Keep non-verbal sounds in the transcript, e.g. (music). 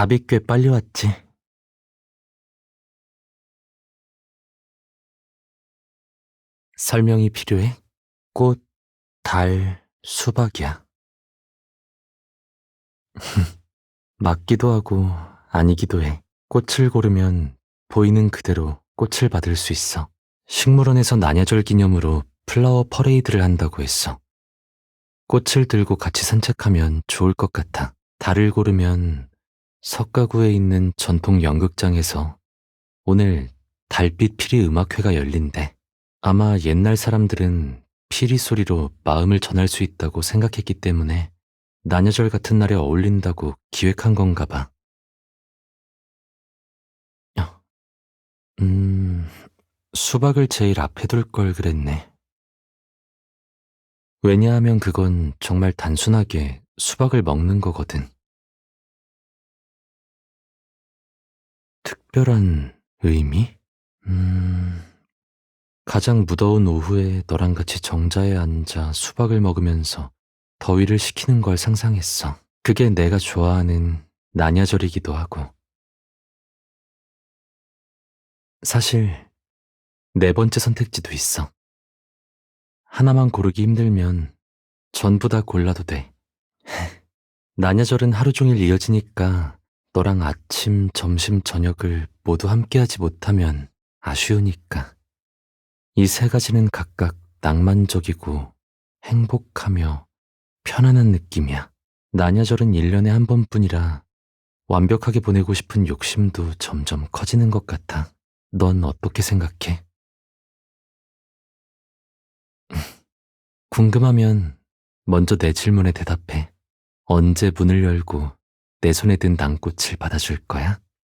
답이 꽤 빨리 왔지. 설명이 필요해? 꽃, 달, 수박이야. (laughs) 맞기도 하고 아니기도 해. 꽃을 고르면 보이는 그대로 꽃을 받을 수 있어. 식물원에서 나냐절 기념으로 플라워 퍼레이드를 한다고 했어. 꽃을 들고 같이 산책하면 좋을 것 같아. 달을 고르면 석가구에 있는 전통 연극장에서 오늘 달빛 피리 음악회가 열린대. 아마 옛날 사람들은 피리 소리로 마음을 전할 수 있다고 생각했기 때문에 나녀절 같은 날에 어울린다고 기획한 건가 봐. 야, 음, 수박을 제일 앞에 둘 걸 그랬네. 왜냐하면 그건 정말 단순하게 수박을 먹는 거거든. 특별한 의미? 음, 가장 무더운 오후에 너랑 같이 정자에 앉아 수박을 먹으면서 더위를 식히는 걸 상상했어. 그게 내가 좋아하는 나냐절이기도 하고. 사실, 네 번째 선택지도 있어. 하나만 고르기 힘들면 전부 다 골라도 돼. (laughs) 나냐절은 하루 종일 이어지니까 너랑 아침, 점심, 저녁을 모두 함께하지 못하면 아쉬우니까. 이 세 가지는 각각 낭만적이고 행복하며 편안한 느낌이야. 나냐절은 1년에 한 번뿐이라 완벽하게 보내고 싶은 욕심도 점점 커지는 것 같아. 넌 어떻게 생각해? (laughs) 궁금하면 먼저 내 질문에 대답해. 언제 문을 열고 내 손에 든 낭꽃을 받아줄 거야?